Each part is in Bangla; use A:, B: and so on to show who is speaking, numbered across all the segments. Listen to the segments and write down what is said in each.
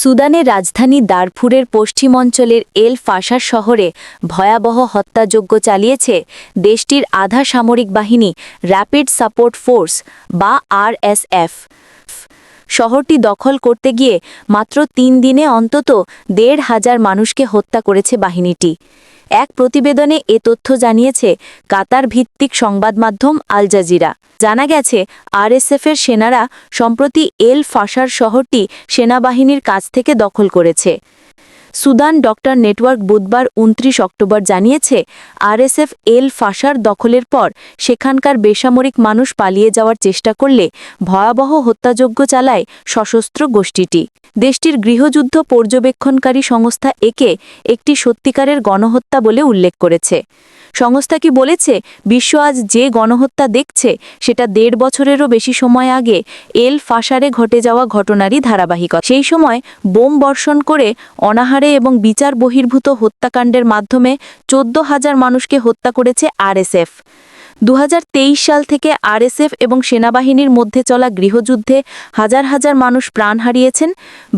A: সুদানের রাজধানী দারফুরের পশ্চিম অঞ্চলের এল ফাশার শহরে ভয়াবহ হত্যাযজ্ঞ চালিয়েছে দেশটির আধা সামরিক বাহিনী র্যাপিড সাপোর্ট ফোর্স বা আরএসএফ। শহরটি দখল করতে গিয়ে মাত্র তিন দিনে অন্তত দেড় হাজার মানুষকে হত্যা করেছে বাহিনীটি। এক প্রতিবেদনে এ তথ্য জানিয়েছে কাতার ভিত্তিক সংবাদ মাধ্যম আল জাজিরা। জানা গেছে, আরএসএফের সেনারা সম্প্রতি এল ফাসার শহরটি সেনাবাহিনীর কাছ থেকে দখল করেছে। সুদান ডক্টর নেটওয়ার্ক বুধবার উনত্রিশ অক্টোবর জানিয়েছে, আরএসএফ এল ফাশার দখলের পর সেখানকার বেসামরিক মানুষ পালিয়ে যাওয়ার চেষ্টা করলে ভয়াবহ হত্যাযজ্ঞ চালায় সশস্ত্র গোষ্ঠীটি। দেশটির গৃহযুদ্ধ পর্যবেক্ষণকারী সংস্থা একে একটি সত্যিকারের গণহত্যা বলে উল্লেখ করেছে। সংস্থাটি বলেছে, বিশ্ব আজ যে গণহত্যা দেখছে, সেটা দেড় বছরেরও বেশি সময় আগে এল ফাশারে ঘটে যাওয়া ঘটনারই ধারাবাহিকতা। সেই সময় বোম বর্ষণ করে অনাহারে এবং বিচার বহির্ভূত হত্যাকাণ্ডের মাধ্যমে চোদ্দ হাজার মানুষকে হত্যা করেছে আরএসএফ। দু হাজার তেইশ সাল থেকে আরএসএফ এবং সেনাবাহিনীর মধ্যে চলা গৃহযুদ্ধে হাজার হাজার মানুষ প্রাণ হারিয়েছেন,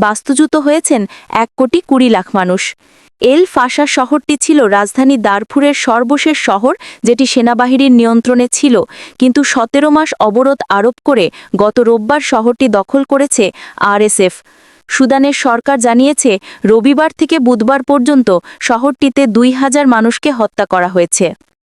A: বাস্তুচ্যুত হয়েছেন এক কোটি কুড়ি লাখ মানুষ। এল ফাশা শহরটি ছিল রাজধানী দারফুরের সর্বশেষ শহর যেটি সেনাবাহিনীর নিয়ন্ত্রণে ছিল, কিন্তু সতেরো মাস অবরোধ আরোপ করে গত রোববার শহরটি দখল করেছে আরএসএফ। সুদানের সরকার জানিয়েছে রবিবার থেকে বুধবার পর্যন্ত শহরটিতে দুই হাজার মানুষকে হত্যা করা হয়েছে।